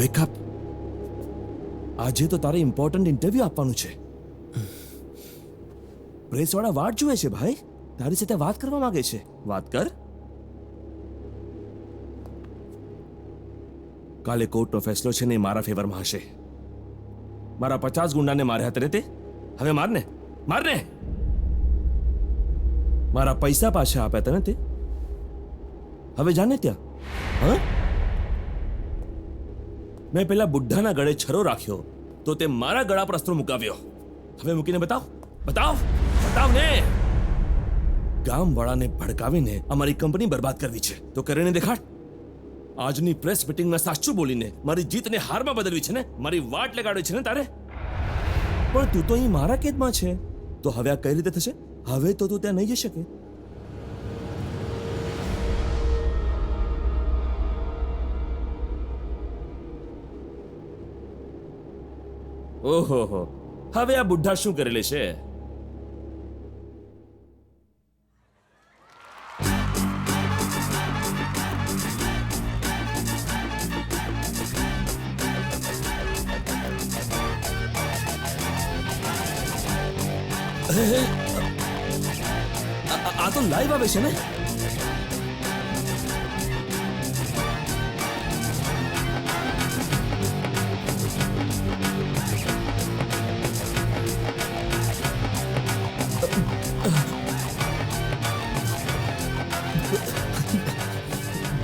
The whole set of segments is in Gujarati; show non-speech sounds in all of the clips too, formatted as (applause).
વેક અપ આજે તો તારે ઇમ્પોર્ટન્ટ ઇન્ટરવ્યુ આપવાનું છે. પ્રેસ વાળા વાટ જુએ છે ભાઈ? તારી સાથે વાત કરવા માંગે છે. વાત કર. કાલે કોર્ટનો ફેસલો છે ને એ મારા ફેવરમાં હશે. મારા પચાસ ગુંડાને માર્યા હતા ને તે હવે મારને. મારને. મારા પૈસા પાછા આપ્યા હતા ને તે. હવે જાને ત્યાં. હા? મેં પેલા બુઢ્ઢાના ગળે છરો રાખ્યો, તો તે મારા ગળા પર અસ્ત્રો મુકાવ્યો. હવે મૂકીને બતાવ. બતાવ. બતાવ ને. ગામવાળાને ભડકાવીને અમારી કંપની બરબાદ કરવી છે. તો કરીને દેખાડ. આજની પ્રેસ મીટિંગમાં સાચું બોલીને મારી જીતને હારમાં બદલવી છે ને? મારી વાટ લગાડવી છે ને તારે? પણ તું તો અહીં મારા કેદમાં છે. તો હવે આ કઈ રીતે થશે? હવે તો તું ત્યાં નહીં જઈ શકે. ઓહો હો હવે આ બુઢા શું કરી લેશે? આ- આ- આ તો લાઈવ આવે છે ને?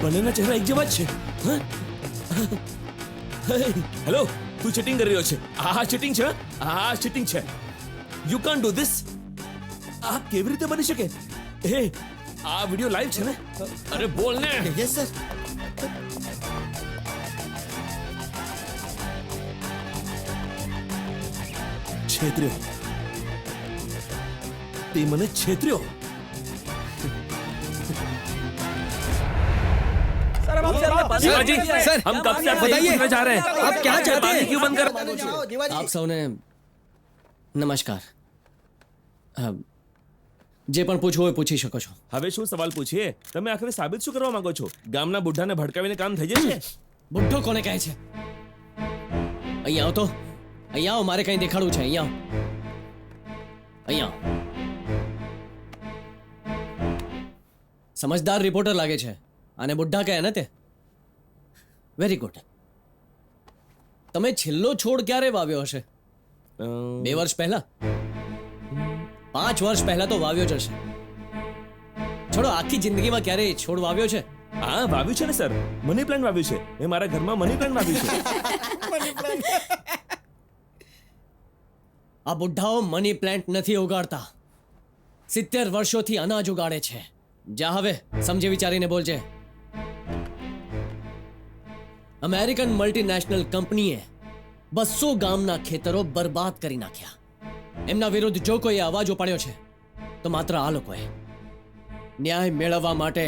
બંનેના ચહેરા એક જેવા જ છે. હેલો તું ચીટિંગ કરી રહ્યો છે. આ ચીટિંગ છે આ ચીટિંગ છે. યુ કાન્ટ ડુ ધીસ આ કેવી રીતે બની શકે? હે? આ વિડિયો લાઈવ છે ને? અરે બોલ ને. યસ સર છેતર્યો. તે મને છેતર્યો. शिवाजी सर, हम कब से आपको बताइए, पूछना चाह रहे हैं आप क्या चाहते पानी हैं? क्यों बंद कर આપ સૌને નમસ્કાર અ, જે પણ પૂછવું હોય પૂછી શકો છો હવે શું સવાલ પૂછીએ તમે આખરે સાબિત શું કરવા માંગો છો ગામના બુઢાને ભડકાવીને કામ થઈ જશે બુઢ્ઢો કોને કહે છે અહીંયા આવો તો અહીંયા આવો મારે કંઈ દેખાડવું છે અહીંયા આવો અહીંયા આવો. સમજદાર રિપોર્ટર લાગે છે અને બુઢ્ઢા કહે ને તે? વેરી ગુડ તમે છેલ્લો છોડ ક્યારે વાવ્યો હશે? બે વર્ષ પહેલા? પાંચ વર્ષ પહેલા તો વાવ્યો જ હશે. છોડો આખી જિંદગીમાં ક્યારેય છોડ વાવ્યો છે? હા વાવ્યું છે ને સર. મની પ્લાન્ટ વાવ્યું છે. મેં મારા ઘરમાં મની પ્લાન્ટ વાવ્યું છે. (laughs) આ બુઢાઓ મની પ્લાન્ટ નથી ઉગાડતા. સિત્તેર વર્ષોથી અનાજ ઉગાડે છે. જા હવે સમજી વિચારીને બોલજે. અમેરિકન મલ્ટીનેશનલ કંપનીએ બસો ગામના ખેતરો બરબાદ કરી નાખ્યા. એમના વિરુદ્ધ જો કોઈએ અવાજ ઉપાડ્યો છે, તો માત્ર આ લોકોએ ન્યાય મેળવવા માટે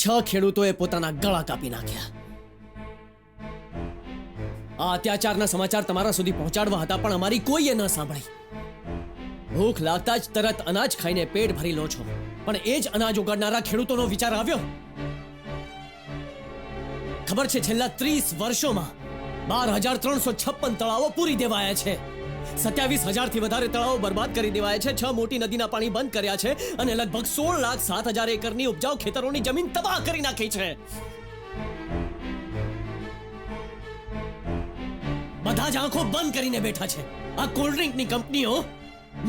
છ ખેડૂતોએ પોતાના ગળા કાપી નાખ્યા. આ અત્યાચારના સમાચાર તમારા સુધી પહોંચાડવા હતા, પણ અમારી કોઈએ ન સાંભળી. ભૂખ લાગતા જ તરત અનાજ ખાઈને પેટ ભરી લો છો. પણ એ જ અનાજ ઉગાડનારા ખેડૂતોનો વિચાર આવ્યો. ખબર છે, છેલ્લા ત્રીસ વર્ષોમાં બાર હજાર ત્રણસો છપ્પન તળાવો પૂરી દેવાયા છે. સત્યાવીસ હજારથી વધારે તળાવો બરબાદ કરી દેવાયા છે, છ મોટી નદીના પાણી બંધ કર્યા છે અને લગભગ સોળ લાખ સાત હજાર એકરની ઉપજાઉ ખેતરોની જમીન તબાહ કરી નાખી છે. બધા જ આંખો બંધ કરીને બેઠા છે. આ કોલ્ડ ડ્રિંકની કંપનીઓ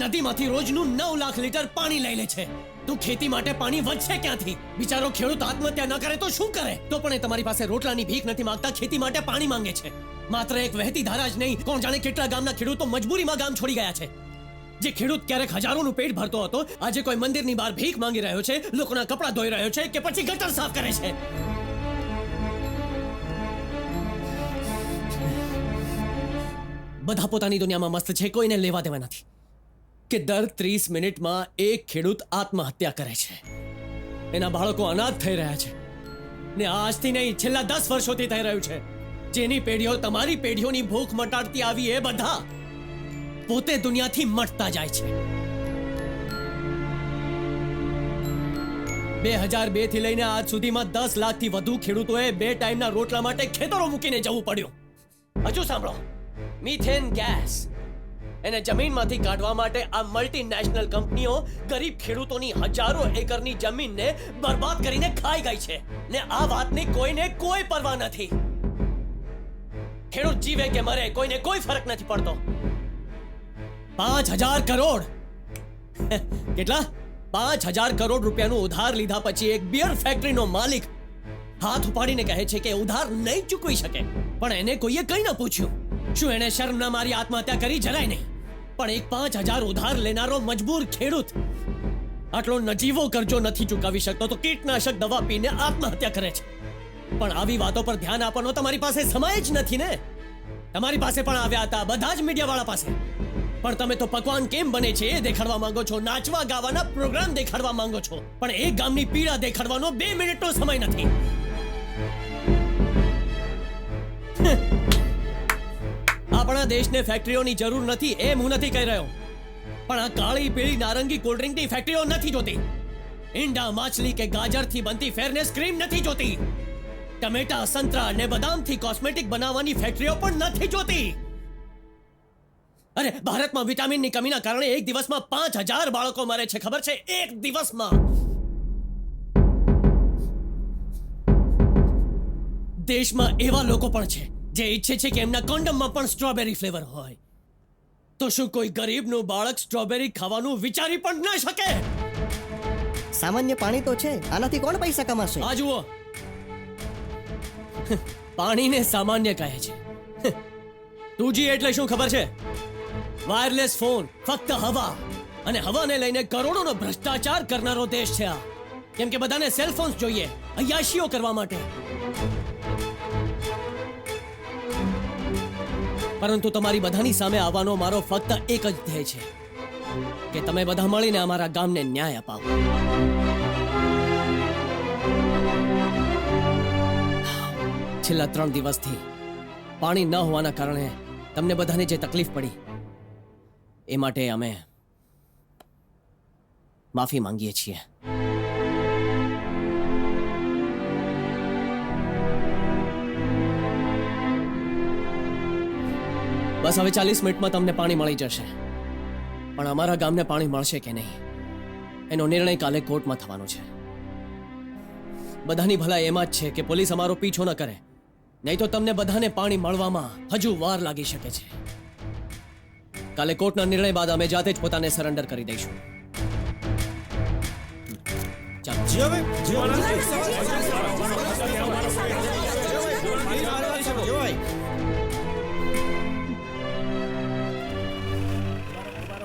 નદીમાંથી રોજનું નવ લાખ લીટર પાણી લઈ લે છે. તું ખેતી માટે પાણી વધશે ક્યાંથી? બિચારો ખેડૂત આત્મહત્યા ન કરે તો શું કરે? તો પણ એ તમારી પાસે રોટલાની ભીખ નથી માંગતા, ખેતી માટે પાણી માંગે છે. માત્ર એક વહેતી ધારા જ નહીં, કોણ જાણે કેટલા ગામના ખેડૂતો મજબૂરીમાં ગામ છોડી ગયા છે. જે ખેડૂત ક્યારેક હજારોનું પેટ ભરતો હતો, આજે કોઈ મંદિરની બહાર ભીખ માંગી રહ્યો છે, લોકોના કપડાં ધોઈ રહ્યો છે કે પછી ગટર સાફ કરે છે. બધા પોતાની દુનિયામાં મસ્ત છે, કોઈને લેવા દેવા નથી. કે દર ત્રીસ મિનિટમાં એક ખેડૂત આત્મહત્યા કરે છે. એના બાળકો અનાથ થઈ રહ્યા છે. ને આજથી નહીં, છેલ્લા દસ વર્ષોથી થઈ રહ્યું છે. જેની પેઢીઓ તમારી પેઢીઓની ભૂખ મટાડતી આવી એ બધા પોતે દુનિયાથી મટતા જાય છે. બે હજાર બેથી લઈને આજ સુધીમાં દસ લાખથી વધુ ખેડૂતોએ બે ટાઈમના રોટલા માટે ખેતરો મૂકીને જવું પડ્યું. હજુ સાંભળો. Methane gas. એને જમીનમાંથી કાઢવા માટે આ મલ્ટીનેશનલ કંપનીઓ ગરીબ ખેડૂતોની હજારો એકરની જમીનને બરબાદ કરીને ખાઈ ગઈ છે. ને આ વાતની કોઈને કોઈ પરવા નથી. ખેડૂત જીવે કે મરે કોઈને કોઈ ફરક નથી પડતો. પાંચ હજાર કરોડ. (laughs) કેટલા? પાંચ હજાર કરોડ રૂપિયાનું ઉધાર લીધા પછી એક બિયર ફેક્ટરીનો માલિક હાથ ઉપાડીને કહે છે કે ઉધાર નહીં ચૂકવી શકે. પણ એને કોઈએ કંઈ ન પૂછ્યું. શું એને શરમ ના મારી આત્મહત્યા કરી? જરાય નહીં. પણ એક પાંચ હજાર ઉધાર લેનારો મજબૂર ખેડૂત. આટલો નજીવો કરજો નથી ચૂકવી શકતો તો કીટનાશક દવા પીને આત્મહત્યા કરે છે. પણ આવી વાતો પર ધ્યાન આપવાનો તમારી પાસે સમય જ નથી ને? તમારી પાસે પણ આવ્યા હતા બધા જ મીડિયા વાળા પાસે. પણ તમે તો પકવાન કેમ બને છે એ દેખાડવા માંગો છો, નાચવા ગાવાના પ્રોગ્રામ દેખાડવા માંગો છો. પણ એક ગામની પીડા દેખાડવાનો બે મિનિટનો સમય નથી. આપણા દેશને ફેક્ટરીઓની જરૂર નથી, એમ હું નથી કહી રહ્યો. પણ આ કાળી, પીળી, નારંગી કોલ્ડ્રિંકની ફેક્ટરીઓ નથી જોતી. ઈંડા, માછલી કે ગાજરથી બનતી ફેરનેસ ક્રીમ નથી જોતી. ટમેટા, સંતરા અને બદામથી કોસ્મેટિક બનાવવાની ફેક્ટરીઓ પણ નથી જોતી. અરે, ભારતમાં વિટામિનની કમીના કારણે એક દિવસમાં પાંચ હજાર બાળકો મરે છે, ખબર છે? એક દિવસમાં. દેશમાં એવા લોકો પણ છે જે ઈચ્છે છે કે એમના કોન્ડમમાં પણ સ્ટ્રોબેરી ફ્લેવર હોય. તો શું કોઈ ગરીબનું બાળક સ્ટ્રોબેરી ખાવાનું વિચારી પણ ના શકે? સામાન્ય પાણી તો છે આનાથી કોણ પૈસા કમાશે? આ જુઓ. પાણીને સામાન્ય કહે છે. ટુજી એટલે શું ખબર છે? વાયરલેસ ફોન ફક્ત હવા. અને હવાને લઈને કરોડોનો ભ્રષ્ટાચાર કરનારો દેશ છે આ. કેમ કે બધાને સેલ ફોન્સ જોઈએ અયાશીઓ કરવા માટે. પરંતુ તમારી બધાની સામે આવવાનો મારો ફક્ત એક જ ધ્યેય છે કે તમે બધા મળીને અમારા ગામને ન્યાય અપાવો. છેલ્લા ત્રણ દિવસથી પાણી ન હોવાના કારણે તમને બધાને જે તકલીફ પડી, એ માટે અમે માફી માંગીએ છીએ. બસ હવે ચાલીસ મિનિટમાં તમને પાણી મળી જશે પણ અમારા ગામને પાણી મળશે કે નહીં એનો નિર્ણય કાલે કોર્ટમાં થવાનો છે બધાની ભલાઈ એમાં જ છે કે પોલીસ અમારો પીછો ન કરે નહીં તો તમને બધાને પાણી મળવામાં હજુ વાર લાગી શકે છે કાલે કોર્ટના નિર્ણય બાદ અમે જાતે જ પોતાને સરેન્ડર કરી દઈશું ચાલો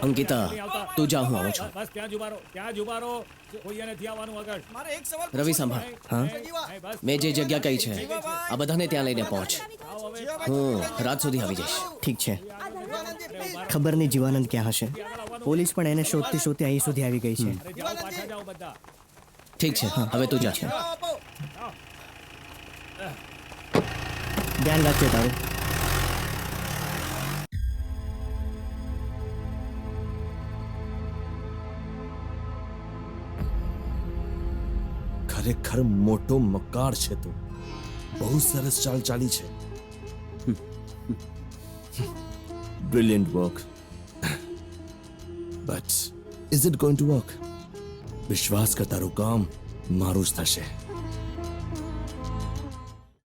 અંકિતા તું જા હું આવું છું. બસ ત્યાં જ ઊભા રહો ત્યાં જ ઊભા રહો કોઈએ નથી આવવાનું આગળ. રવિ સાંભળ હા? મેં જે જગ્યા કહી છે આ બધાને ત્યાં લઈને પહોંચ. હું રાત સુધી આવી જઈશ. ઠીક છે. ખબર નહીં જીવાનંદ ક્યાં હશે? પોલીસ પણ એને શોધતી શોધતી અહીં સુધી આવી ગઈ છે. ઠીક છે. હવે તું જા. ધ્યાન રાખજો તારું. ખરેખર મોટો મકાર છે તું. બહુ સરસ ચાલ ચાલી છે. Brilliant work but is it going to work વિશ્વાસ કર તારું કામ મારું જ થશે.